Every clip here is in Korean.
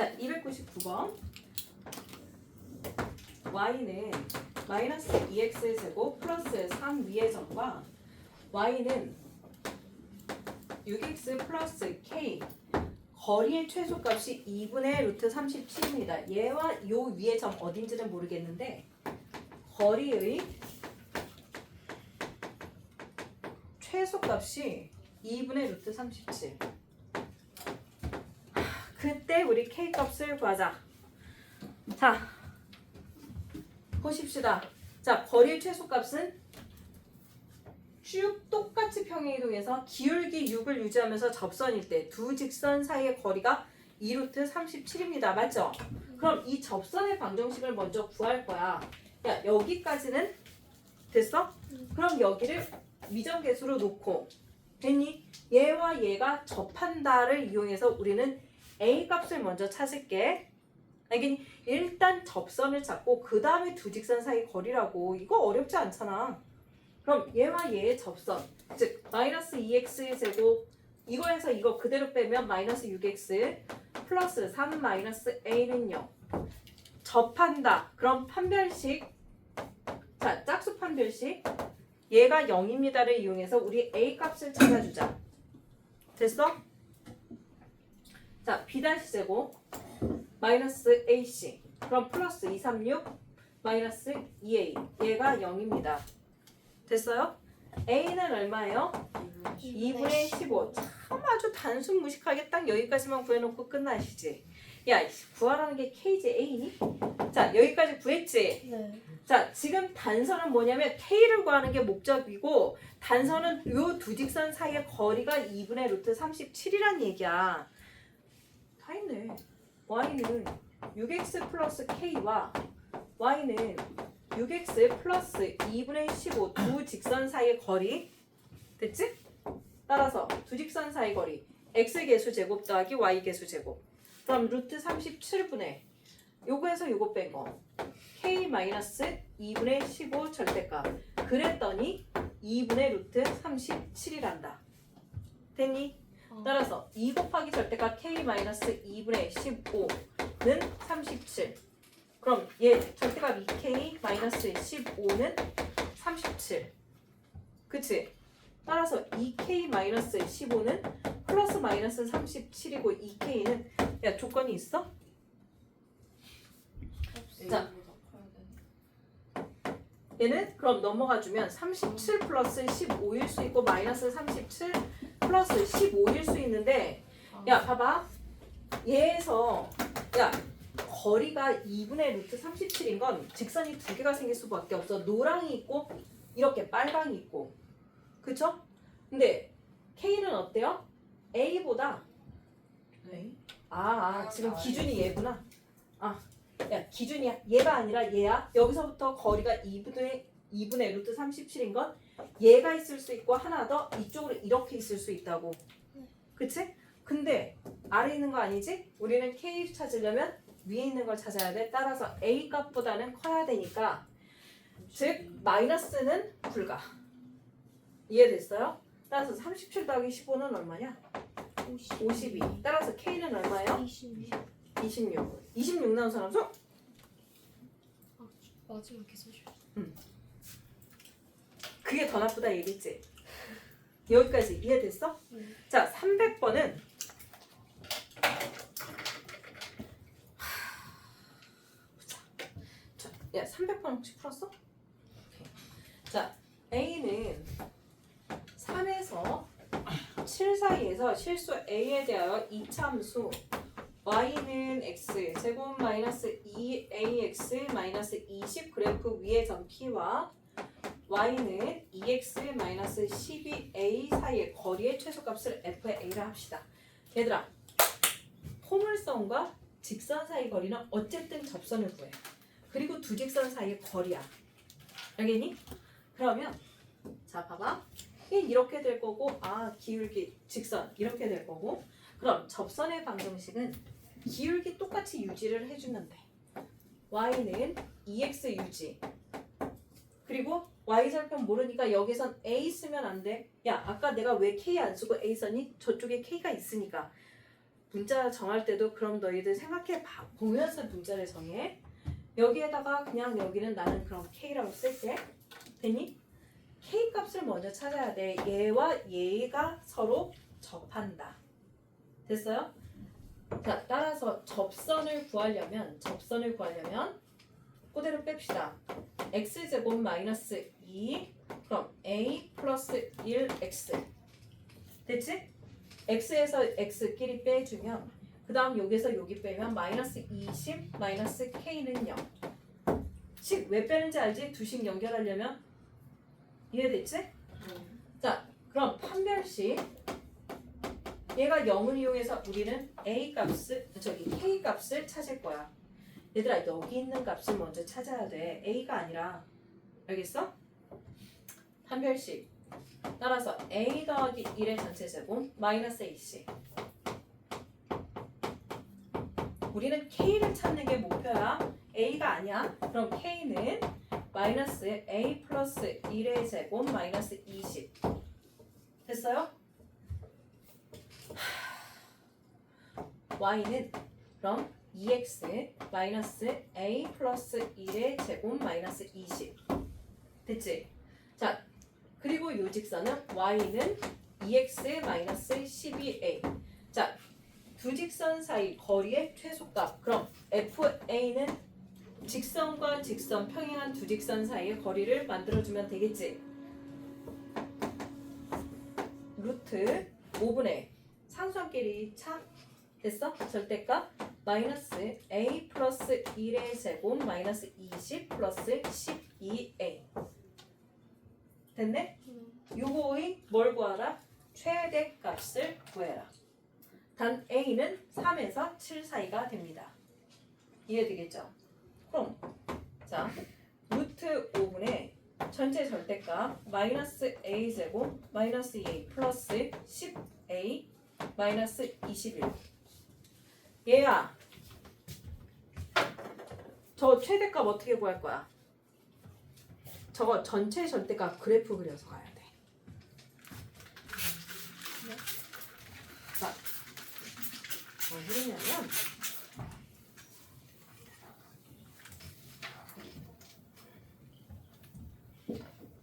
자, 299번. y는 마이너스 2x 제곱 플러스 3 위의 점과 y는 6x 플러스 k 거리의 최소값이 2분의 루트 37입니다. 얘와 요 위의 점 어딘지는 모르겠는데 거리의 최소값이 2분의 루트 37. 하, 그때 우리 k 값을 구하자. 자, 보십시다. 자, 거리의 최소값은 쭉 똑같이 평행이동해서 기울기 6을 유지하면서 접선일 때 두 직선 사이의 거리가 2루트 37입니다. 맞죠? 그럼 이 접선의 방정식을 먼저 구할 거야. 야, 여기까지는 됐어? 그럼 여기를 미정계수로 놓고 됐니? 얘와 얘가 접한다를 이용해서 우리는 A 값을 먼저 찾을게. 알겠니? 일단 접선을 찾고 그 다음에 두 직선 사이 거리라고 이거 어렵지 않잖아. 그럼 얘와 얘의 접선 즉 마이너스 2x 제곱 이거에서 이거 그대로 빼면 마이너스 6x 플러스 3 마이너스 a는요 접한다 그럼 판별식 자 짝수 판별식 얘가 0입니다를 이용해서 우리 a 값을 찾아주자 됐어? 자 b 다시 제곱 마이너스 ac 그럼 플러스 236 마이너스 2a 얘가 0입니다 됐어요? a는 얼마예요? 2분의 15. 참 아주 단순 무식하게 딱 여기까지만 구해놓고 끝나시지. 야, 구하라는 게 k지 a니? 자, 여기까지 구했지? 네. 자, 지금 단선은 뭐냐면 k를 구하는 게 목적이고 단선은 요 두 직선 사이의 거리가 2분의 루트 37이란 얘기야. 다 있네. y는 6x 플러스 k와 y는 6x 플러스 2분의 15 두 직선 사이의 거리. 됐지? 따라서 두 직선 사이 거리. X 개수 제곱 더하기 y 개수 제곱. 그럼 루트 37분의 요거에서 요거 뺀 거. K 마이너스 2분의 15 절대값. 그랬더니 2분의 루트 37이란다. 됐니? 어. 따라서 2 곱하기 절대값 k 마이너스 2분의 15는 37 그럼 얘 절대값 2k 마이너스 15는 37 그치? 따라서 2k 마이너스 15는 플러스 마이너스 37이고 2k는 야 조건이 있어? 자. 얘는 그럼 넘어가 주면 37 플러스 15일 수 있고 마이너스 37 플러스 15일 수 있는데 야 봐봐. 얘에서 야 거리가 2분의 루트 37인 건 직선이 두 개가 생길 수밖에 없어. 노랑이 있고 이렇게 빨강이 있고. 그쵸? 근데 K는 어때요? A보다 네. 아, 아 지금 기준이 얘구나. 아 야 기준이 얘가 아니라 얘야. 여기서부터 거리가 2분의 2분의 루트 37인 건 얘가 있을 수 있고 하나 더 이쪽으로 이렇게 있을 수 있다고 그치? 근데 아래 있는 거 아니지? 우리는 K 찾으려면 위에 있는 걸 찾아야 돼 따라서 A 값보다는 커야 되니까 즉 마이너스는 불가 이해됐어요? 따라서 37 더하기 15는 얼마냐? 52 따라서 K는 얼마예요? 26. 26 26 나온 사람 손? 마지막 계산 줄. 그게 더 나쁘다 얘기했지? 여기까지 이해됐어? 네. 자 300번은 야 300번 혹시 풀었어? 자 A는 3에서 7 사이에서 실수 A에 대하여 이참수 y는 x 제곱 마이너스 2ax 마이너스 20 그래프 위의 점 P와 y는 2x 마이너스 12a 사이의 거리의 최소값을 f의 a라 합시다. 얘들아, 포물선과 직선 사이 거리는 어쨌든 접선을 구해. 그리고 두 직선 사이의 거리야. 알겠니? 그러면 자 봐봐. 얘 이렇게 될 거고 아 기울기 직선 이렇게 될 거고 그럼 접선의 방정식은 기울기 똑같이 유지를 해주면 돼. y는 2x 유지 그리고 y절편 모르니까 여기선 a 쓰면 안 돼. 야 아까 내가 왜 k 안 쓰고 a 썼니? 저쪽에 k가 있으니까 문자 정할 때도 그럼 너희들 생각해 봐 보면서 문자를 정해. 여기에다가 그냥 여기는 나는 그럼 K라고 쓸게. 됐니? K 값을 먼저 찾아야 돼. 얘와 얘가 서로 접한다. 됐어요? 자, 따라서 접선을 구하려면 접선을 구하려면 그대로 뺍시다. x제곱 마이너스 2 그럼 a 플러스 1x 됐지? x에서 x끼리 빼주면 그 다음 여기서 여기 빼면 마이너스 20 마이너스 k는 0 식 왜 빼는지 알지? 두식 연결하려면 이해됐지? 자 그럼 판별식 얘가 0을 이용해서 우리는 a 값을 저기 k 값을 찾을 거야 얘들아 여기 있는 값을 먼저 찾아야 돼. A가 아니라. 알겠어? 판별식 따라서 a 더하기 1의 전체 제곱 마이너스 ac 우리는 k를 찾는 게 목표야. A가 아니야. 그럼 k는 마이너스 a 플러스 1의 제곱 마이너스 20 됐어요? y는 그럼 2x 마이너스 a 플러스 1의 제곱 마이너스 20 됐지? 자 그리고 요 직선은 y는 2x 마이너스 12a 자 두 직선 사이 거리의 최소값. 그럼 fa는 직선과 직선 평행한 두 직선 사이의 거리를 만들어주면 되겠지? 루트 5분의 상수함끼리 차 됐어? 절대값 마이너스 a 플러스 1의 제곱 마이너스 20 플러스 12a 됐네? 요거의 뭘 구하라? 최대값을 구해라 단 a는 3에서 7 사이가 됩니다 이해되겠죠? 그럼 자 루트 5분의 전체 절대값 마이너스 a 제곱 마이너스 2a 플러스 10a 마이너스 21 얘야 저 최대값 어떻게 구할 거야? 저거 전체 절대값 그래프 그려서 가야 돼. 자, 뭐 그러냐면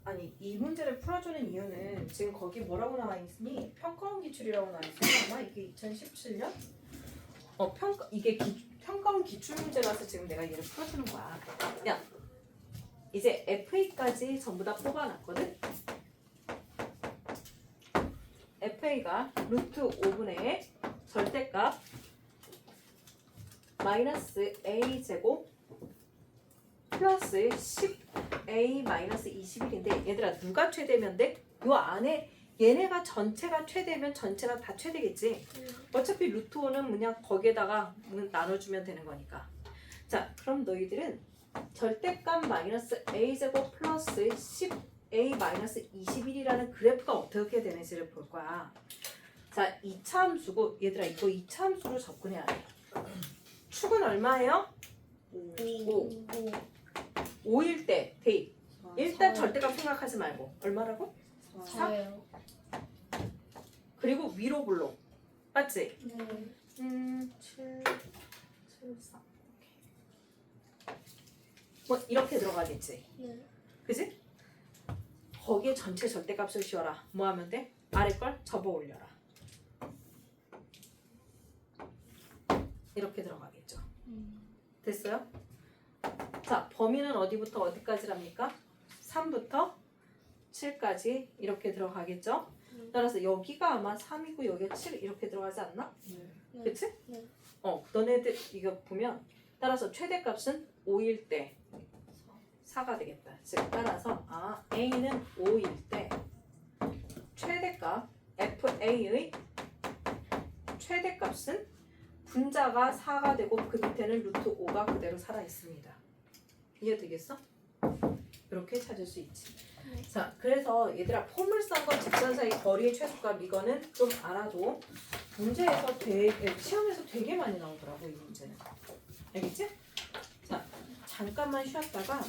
아니 이 문제를 풀어주는 이유는 지금 거기 뭐라고 나와 있으니 평가원 기출이라고 나와 있어요. 아마 이게 2017년 어 평가 이게 기, 평가원 기출 문제라서 지금 내가 얘를 풀어주는 거야. 야 이제 FA까지 전부 다 뽑아놨거든. FA가 루트 5분의 절대값 마이너스 A 제곱 플러스 10A 마이너스 21인데 얘들아 누가 최대면 돼? 요 안에 얘네가 전체가 최대면 전체가 다 최대겠지. 어차피 루트 5는 그냥 거기에다가 나눠주면 되는 거니까. 자, 그럼 너희들은 절대값 마이너스 a 제곱 플러스 10a 마이너스 21이라는 그래프가 어떻게 되는지를 볼 거야. 자, 2차 함수고 얘들아 이거 2차 함수로 접근해야 돼. 축은 얼마예요? 5. 5일 때 대입. 일단 절대값 생각하지 말고 얼마라고? 저요. 그리고 위로 블록. 맞지? 네. 음, 7, 7, 4. 뭐 이렇게 들어가겠지. 네. 그지? 거기에 전체 절대값을 씌워라. 뭐 하면 돼? 아래 걸 접어 올려라. 이렇게 들어가겠죠. 음. 됐어요? 자, 범위는 어디부터 어디까지랍니까? 3부터 7까지 이렇게 들어가겠죠? 음. 따라서 여기가 아마 3이고 여기가 7 이렇게 들어가지 않나? 네. 그치? 네. 어, 너네들 이거 보면 따라서 최대값은 5일 때 4가 되겠다. 즉 따라서 아 A는 5일 때 최대값 FA의 최대값은 분자가 4가 되고 그 밑에는 루트 5가 그대로 살아 있습니다. 이해되겠어? 이렇게 찾을 수 있지. 네. 자, 그래서 얘들아 포물선과 직선 사이 거리의 최소값 이거는 좀 알아도 문제에서 되게 시험에서 되게 많이 나오더라고 이 문제는. 알겠지? 자, 잠깐만 쉬었다가